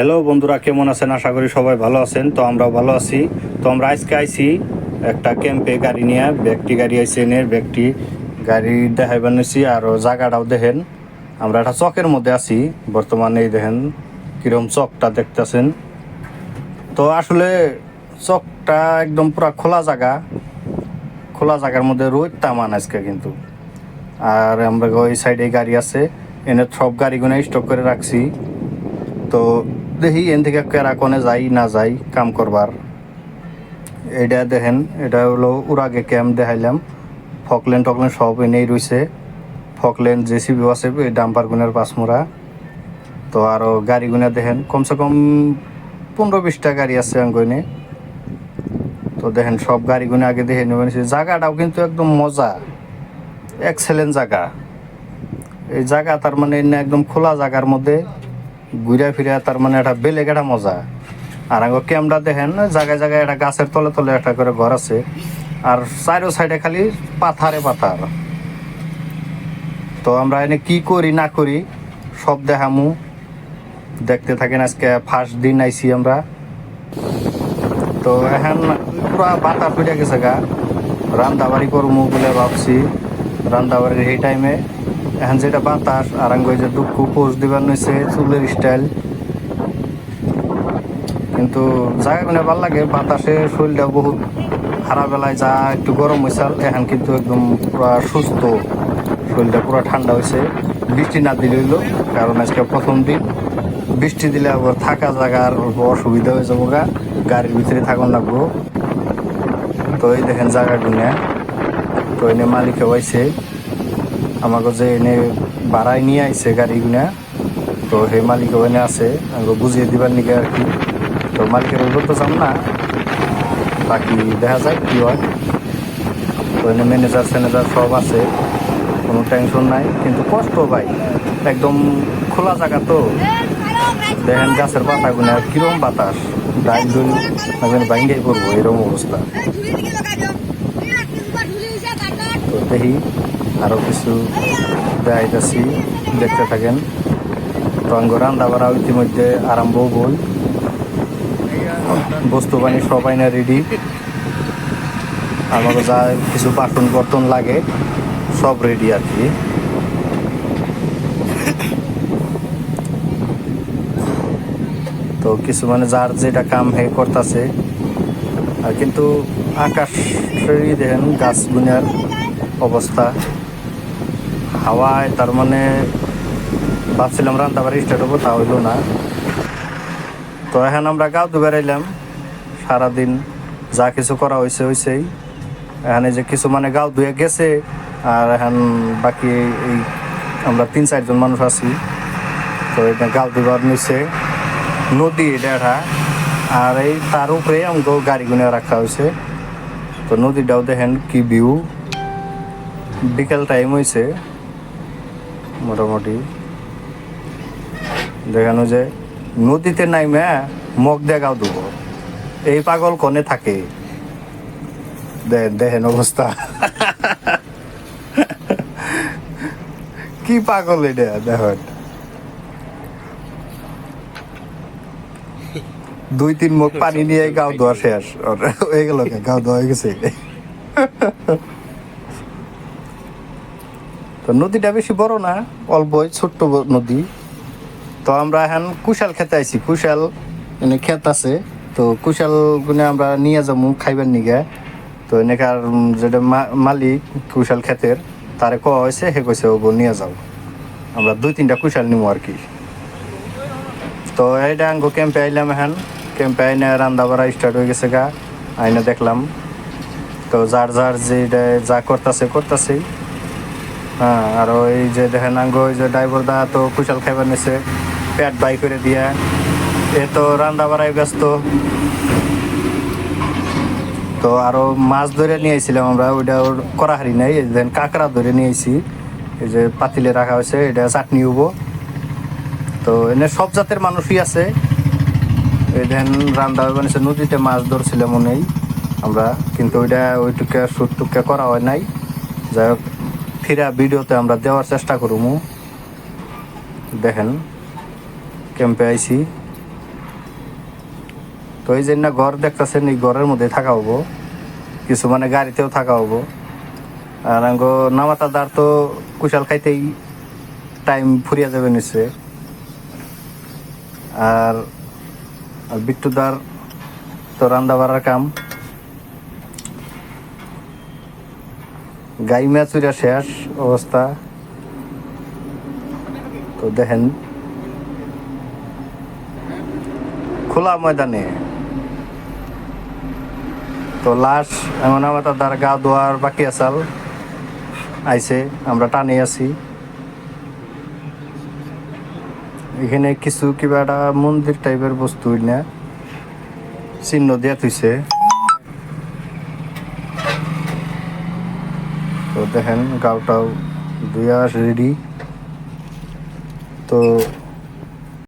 Hello বন্ধুরা, কেমন আছেন? আশা করি সবাই ভালো আছেন। তো আমরাও ভালো আছি। তো আমরা আজকে আইছি একটা ক্যাম্পে গাড়ি নিয়ে। ব্যক্তি গাড়ি আইছে এনে, ব্যক্তি গাড়ি দেখাই বানিয়েছি আর জায়গাটাও দেখেন। আমরা একটা চকের মধ্যে আছি। বর্তমানে এই দেখেন কিরম চকটা দেখতেছেন। তো আসলে চকটা একদম পুরা খোলা জায়গা। খোলা জায়গার মধ্যে রোদ তামান আজকে কিন্তু। আর আমরা ওই সাইডে গাড়ি আছে। এনে সব গাড়িগুলো স্টক করে রাখছি। তো দেখি এন থেকে কেরা কোনে যাই, না যাই, কাম করবার। এটা দেখেন এটা হলো উরাগে ক্যাম্প দেখাইলাম। ফকলেন টকলেন সব এনেই রয়েছে ফকলেন জেসিবি আছে, এই ডাম্পার গুনের পাঁচমোড়া। তো আরও গাড়িগুনা দেখেন, কমসে কম পনেরো বিশটা গাড়ি আছে আঙ্গনে তো দেখেন, সব গাড়িগুলো আগে দেখে নেবেন। জায়গাটাও কিন্তু একদম মজা। এক্সেলেন্ট জায়গা। এই জায়গা তার মানে একদম খোলা জায়গার মধ্যে ঘুরে ফিরে তার মানে একটা বেলেগ একটা মজা। আর আগে ক্যামরা দেখেন, জায়গায় জায়গায় একটা গাছের তলে তলে একটা করে ঘর আছে। আর চারো সাইডে খালি পাথারে পাথার। তো আমরা এনে কি করি, না করি, সব দেখামু। দেখতে থাকেন আজকে ফার্স্ট দিন আইছি আমরা। তো এখন পুরা বাতাস উঠে গেছে গা। রান্দাবাড়ি করব বলে ভাবছি। রান্দাবাড়ির এই টাইমে এখন যেটা বাতাস আর আঙ্গ যে দুঃখ পোষ দিবার নইছে, চুলের স্টাইল কিন্তু জায়গাগুলো ভালো লাগে, বাতাসে শরীরটা বহুত খারাপ বেলায় যা একটু গরম হয়েছে এখন কিন্তু একদম পুরা সুস্থ। শরীরটা পুরো ঠান্ডা হয়েছে বৃষ্টি না দিলে হইল, কারণ আজকে প্রথম দিন। বৃষ্টি দিলে আবার থাকা জায়গার অসুবিধা হয়ে যাব গা, গাড়ির ভিতরে থাকুন লাগবো তো এই দেখেন জায়গাগুলো তো এনে মালিকে হয়েছে আমাকে যে এনে ভাড়ায় নিয়ে আইছে গাড়িগুলা তো সেই মালিক ওখানে আছে আমাকে বুঝিয়ে দিবার নিকে আর কি। তো মালিকের ওগুলো তো যাম না বাকি দেখা যায় কি হয়। তো এনে ম্যানেজার স্যানেজার সব আছে কোনো টেনশন নাই কিন্তু কষ্ট ভাই একদম খোলা জায়গা তো। দেখেন গাছের পাতাগুলো কিরম বাতাস ডাইল দুল ভাঙ্গাই পড়ব এরকম অবস্থা। তো দেখি। আরও কিছু দেখাইতেছি দেখতে থাকেন। রান্না বাড়া ইতিমধ্যে আরম্ভ বই বস্তু বাণী সবাই না রেডি আমাকে যা কিছু বাসন বর্তন লাগে, সব রেডি আর কি। তো কিছু মানে যার যেটা কাম হে করতেছে। আর কিন্তু আকাশ দেখেন গাছ গুনার অবস্থা। হাওয়ায়, তার মানে ভাবছিলাম রান্না বাড়ি স্টার্ট হব, তা হইল না। তো এখন আমরা গাও দু বেড়াইলাম। সারাদিন যা কিছু করা হয়েছে হয়েছেই এখানে যে কিছু মানে গাও ধুয়ে গেছে, আর এখন বাকি এই আমরা তিন চারজন মানুষ আছি। তো এটা গাও দুবার নিচে নদী এটা আর এই তার উপরে আমাকে গাড়ি গুনে রাখা হয়েছে তো নদীটাও দেখেন কি ভিউ বিকেল টাইম হয়েছে মোটামুটি। দেখানো যে নদীতে নাইমে মগ দেখাও দেব। এই পাগল কনে থাকে। দে- দেখেন অবস্থা। কি পাগল এটা, দেখেন। দুই, তিন মুখ পানি নিয়ে গাও ধোয়া শেষ। হয়ে গেল গাও ধোয়া হয়ে গেছে। তো নদীটা বেশি বড় না অল্পই ছোট্ট নদী। তো আমরা এখন কুশাল খেতে আইছি। কুশাল এনে ক্ষেত আছে। তো কুশাল গুনে আমরা নিয়ে যাব খাইবার নিগে। তো এনেকার যেটা মালিক কুশাল ক্ষেতের, তারে ক হয়েছে, হে কইছে ও নিয়ে যাও। আমরা দুই তিনটা কুশাল নিবো আর কি। তো এইটা আঙ্গো ক্যাম্পে আইলাম এখন। ক্যাম্পে আইনে রান্না বাড়া স্টার্ট হয়ে গেছে গা। আইনে দেখলাম। তো যার যার যেটা যা করতেছে, করতেছেই। হ্যাঁ আর ওই যে দেখেন ওই যে ড্রাইভার দা তো কুশাল খাইবার নিছে, পেট বাই করে দিয়া। এ তো রান্না বাড়াই ব্যস্ত। তো আরও মাছ ধরে নিয়ে আইছিলাম আমরা, ওইটা ওর করা হারি নাই। দেখেন কাঁকড়া ধরে নিয়ে এই যে পাতিলে রাখা হয়েছে, এটা চাটনি হব তো এনে সব জাতের মানুষই আছে। এই দেখেন রান্না হয়ে বানিয়েছে নদীতে মাছ ধরছিলাম মনেই আমরা, কিন্তু ওইটা ওইটুকা শুট টুকা করা হয় নাই। যাই হোক ফিরা ভিডিওতে আমরা দেওয়ার চেষ্টা করব দেখেন, ক্যাম্পে আইছি। তো এই জন্য ঘর দেখতেছেন, এই ঘরের মধ্যে থাকা হব। কিছু মানে গাড়িতেও থাকা হব। আর আঙ্গ নামাতাদার তো কুশাল খাইতেই টাইম ফুরিয়া যাবে নিশ্চয়। আর আর বিট্টুদার তো রান্না বাড়ার কাম। গাই ম্যাচুরা শেষ অবস্থা। তো দেখেন, খোলা ময়দানে। তো লাশ এমন আমার তার গা ধোয়ার বাকি আসাল আইছে, আমরা টানে আছি। এখানে কিছু কিবা একটা মন্দির টাইপের বস্তু না। চিহ্ন দিয়া থইছে। তো দেখেন গাওটাও দুইয়া রেডি তো